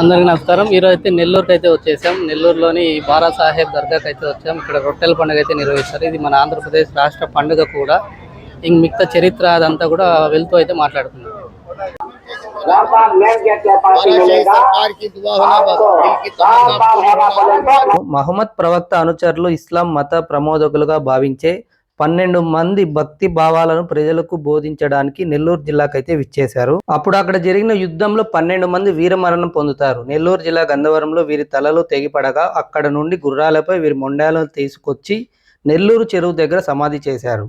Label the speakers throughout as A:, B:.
A: అందరికీ నమస్కారం. ఈరోజు అయితే నెల్లూరుకి అయితే వచ్చేసాం. నెల్లూరులోని బారా సాహెబ్ దర్గాకి అయితే వచ్చాం. ఇక్కడ రొట్టెల పండుగ అయితే నిర్వహిస్తారు. ఇది మన ఆంధ్రప్రదేశ్ రాష్ట్ర పండుగ కూడా. ఇంక మిగతా చరిత్ర అదంతా కూడా వెళ్తూ అయితే మాట్లాడుతున్నాం మహమ్మద్ ప్రవక్త అనుచరులు ఇస్లాం మత ప్రమోదకులుగా భావించే పన్నెండు మంది భక్తి భావాలను ప్రజలకు బోధించడానికి నెల్లూరు జిల్లాకైతే విచ్చేశారు. అప్పుడు అక్కడ జరిగిన యుద్ధంలో పన్నెండు మంది వీరమరణం పొందుతారు. నెల్లూరు జిల్లా గంధవరంలో వీరి తలలు తెగిపడగా అక్కడ నుండి గుర్రాలపై వీరి మొండాలను తీసుకొచ్చి నెల్లూరు చెరువు దగ్గర సమాధి చేశారు.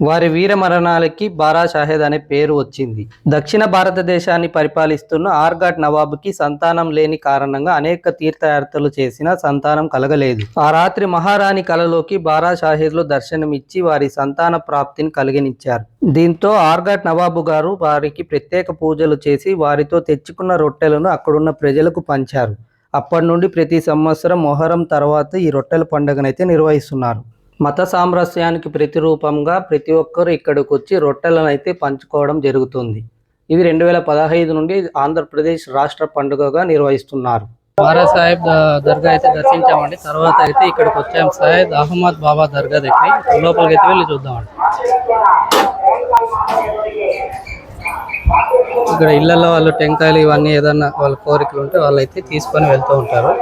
A: వారి వీర మరణాలకి బారా షాహెద్ అనే పేరు వచ్చింది. దక్షిణ భారతదేశాన్ని పరిపాలిస్తున్న ఆర్గాట్ నవాబుకి సంతానం లేని కారణంగా అనేక తీర్థయాత్రలు చేసిన సంతానం కలగలేదు. ఆ రాత్రి మహారాణి కలలోకి బారా షాహెద్లు దర్శనమిచ్చి వారి సంతాన ప్రాప్తిని కలిగనిచ్చారు. దీంతో ఆర్గాట్ నవాబు గారు వారికి ప్రత్యేక పూజలు చేసి వారితో తెచ్చుకున్న రొట్టెలను అక్కడున్న ప్రజలకు పంచారు. అప్పటి నుండి ప్రతి సంవత్సరం మొహరం తర్వాత ఈ రొట్టెల పండుగనైతే నిర్వహిస్తున్నారు. మత సామరస్యానికి ప్రతిరూపంగా ప్రతి ఒక్కరు ఇక్కడికి వచ్చి రొట్టెలను అయితే పంచుకోవడం జరుగుతుంది. ఇది రెండు వేల పదహైదు నుండి ఆంధ్రప్రదేశ్ రాష్ట్ర పండుగగా నిర్వహిస్తున్నారు. బారా సాహెబ్ దర్గా అయితే దర్శించామండి. తర్వాత అయితే ఇక్కడికి వచ్చాం సాహెబ్ అహ్మద్ బాబా దర్గా దగ్గర లోపలికి అయితే వెళ్ళి చూద్దామండి. ఇక్కడ ఇళ్ళలో వాళ్ళు టెంకాయలు ఇవన్నీ ఏదన్నా వాళ్ళ కోరికలు ఉంటే వాళ్ళు అయితే తీసుకొని వెళ్తూ ఉంటారు.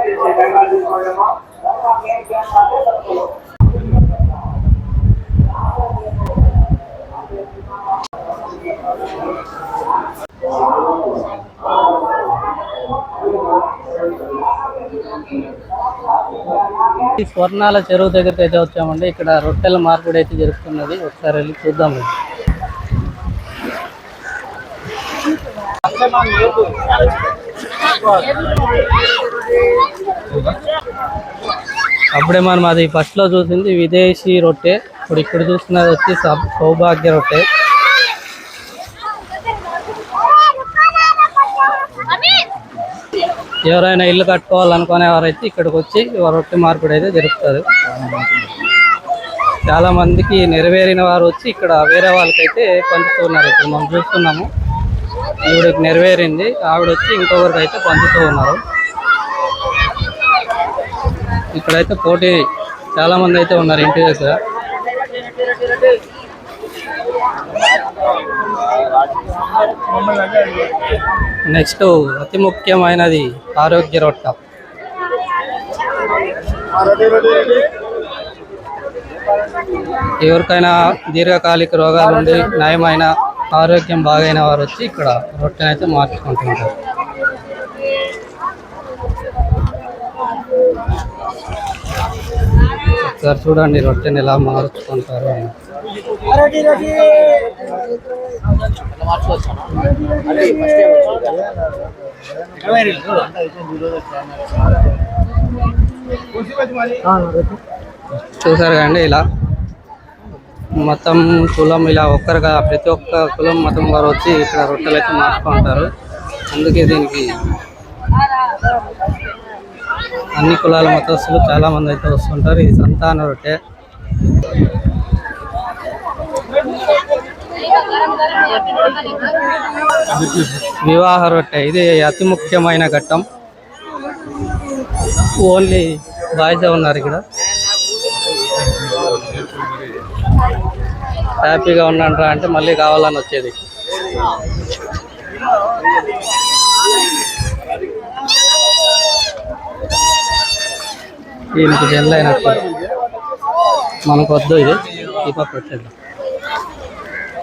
A: ఈ స్వర్ణాల చెరువు దగ్గరికి అయితే వచ్చామండి. ఇక్కడ రొట్టెల మార్పిడి అయితే జరుగుతున్నది. ఒకసారి వెళ్ళి చూద్దాము అప్పుడే మనం అది ఫస్ట్లో చూసింది విదేశీ రొట్టె. ఇప్పుడు ఇక్కడ చూస్తున్నది వచ్చి సౌభాగ్య రొట్టె. ఎవరైనా ఇల్లు కట్టుకోవాలనుకునే వారైతే ఇక్కడికి వచ్చి రొట్టె మార్పిడి అయితే జరుపుతారు. చాలా మందికి నెరవేరిన వారు వచ్చి ఇక్కడ వేరే వాళ్ళకైతే పంచుతున్నారు. ఇప్పుడు మనం చూస్తున్నాము ఈవిడకి నెరవేరింది ఆవిడ వచ్చి ఇంకొకరికి అయితే పంచుతూ ఉన్నారు. ఇక్కడైతే పోటీ చాలా మంది అయితే ఉన్నారు ఇంటి దగ్గర. నెక్స్ట్ అతి ముఖ్యమైనది ఆరోగ్య రొట్ట. ఎవరికైనా దీర్ఘకాలిక రోగాలు ఉండి నయమైన ఆరోగ్యం బాగైన వారు వచ్చి ఇక్కడ రొట్టెనైతే మార్చుకుంటుంటారు. ఒకసారి చూడండి రొట్టెని ఎలా మార్చుకుంటారు అని. చూసారు కండి ఇలా. మతం కులం ఇలా ఒక్కరుగా ప్రతి ఒక్క కులం మతం వారు వచ్చి ఇక్కడ రొట్టెలు అయితే మార్చుకుంటారు అందుకే దీనికి అన్ని కులాల మతస్థులు చాలా మంది అయితే వస్తుంటారు. ఇది సంతాన రొట్టె. వివాహ రొట్టె. ఇది అతి ముఖ్యమైన ఘట్టం. ఓన్లీ బాయ్స్ ఉన్నారు ఇక్కడ. హ్యాపీగా ఉన్నాంట్రా అంటే మళ్ళీ కావాలని వచ్చేది. దీనికి అయినట్టు. మనకు వద్దు ఇది. ఈ పక్క వచ్చేది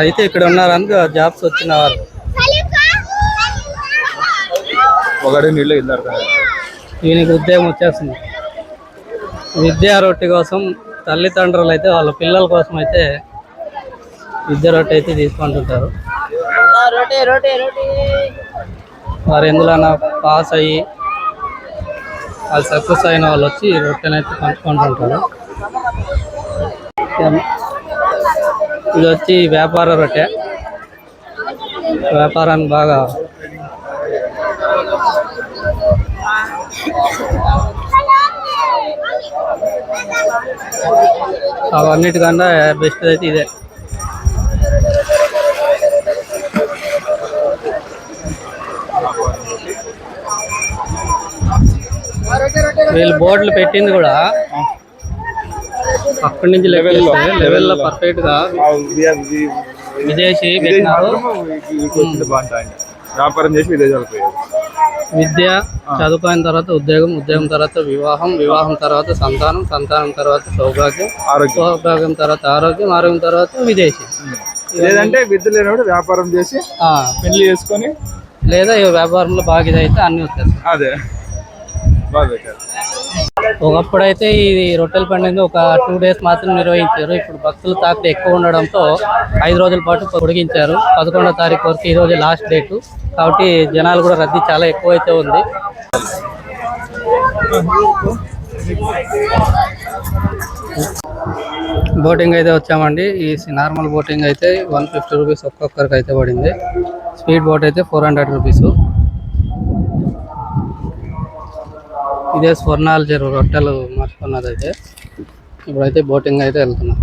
A: అయితే ఇక్కడ ఉన్నారు అందుకు జాబ్స్ వచ్చిన వారు
B: నీళ్ళు
A: ఈయనకి ఉద్యోగం వచ్చేస్తుంది విద్యా రొట్టె కోసం తల్లిదండ్రులు అయితే వాళ్ళ పిల్లల కోసం అయితే విద్య రొట్టె అయితే తీసుకుంటుంటారు. వారు ఎందులోనా పాస్ అయ్యి వాళ్ళు సక్సెస్ అయిన వాళ్ళు వచ్చి ఈ రొట్టెని అయితే పంచుకుంటుంటారు. ఇది వచ్చి వ్యాపార రొట్టె. వ్యాపారాన్ని బాగా అవన్నిటికన్నా బెస్ట్ అయితే ఇదే. వీళ్ళు బోర్డులు పెట్టింది కూడా. అక్కడి నుంచి లెవెల్ లెవెల్లో పర్ఫెక్ట్గా విదేశీ
C: వ్యాపారం చేసి విదేశాలకు పోయారు
A: విద్య చదువుకున్న తర్వాత ఉద్యోగం ఉద్యోగం తర్వాత వివాహం వివాహం తర్వాత సంతానం సంతానం తర్వాత సౌభాగ్యం
C: ఆరోగ్యం.
A: సౌభాగ్యం తర్వాత ఆరోగ్యం ఆరోగ్యం తర్వాత విదేశీ
C: లేదంటే విద్య లేనప్పుడు వ్యాపారం చేసి
A: ఆ,
C: పెళ్ళి చేసుకొని
A: లేదా ఈ వ్యాపారంలో బాగా ఇదైతే అన్ని వచ్చేస్తాయి.
C: అదే. బాగా
A: ఒకప్పుడైతే ఈ రొట్టెల పండుగ ఒక టూ డేస్ మాత్రం నిర్వహించారు. ఇప్పుడు భక్తుల తాకిడి ఎక్కువ ఉండడంతో ఐదు రోజుల పాటు పొడిగించారు. పదకొండో తారీఖు వరకు ఈ రోజు లాస్ట్ డేటు కాబట్టి జనాలు కూడా రద్దీ చాలా ఎక్కువైతే ఉంది. బోటింగ్ అయితే వచ్చామండి. ఈ నార్మల్ బోటింగ్ అయితే వన్ ఫిఫ్టీ రూపీస్ ఒక్కొక్కరికి అయితే పడింది. స్పీడ్ బోట్ అయితే ఫోర్ హండ్రెడ్ రూపీస్ ఇదే స్వర్ణాల చెరువు రొట్టెలు మర్చుకున్నది అయితే ఇప్పుడైతే బోటింగ్ అయితే వెళ్తున్నాం.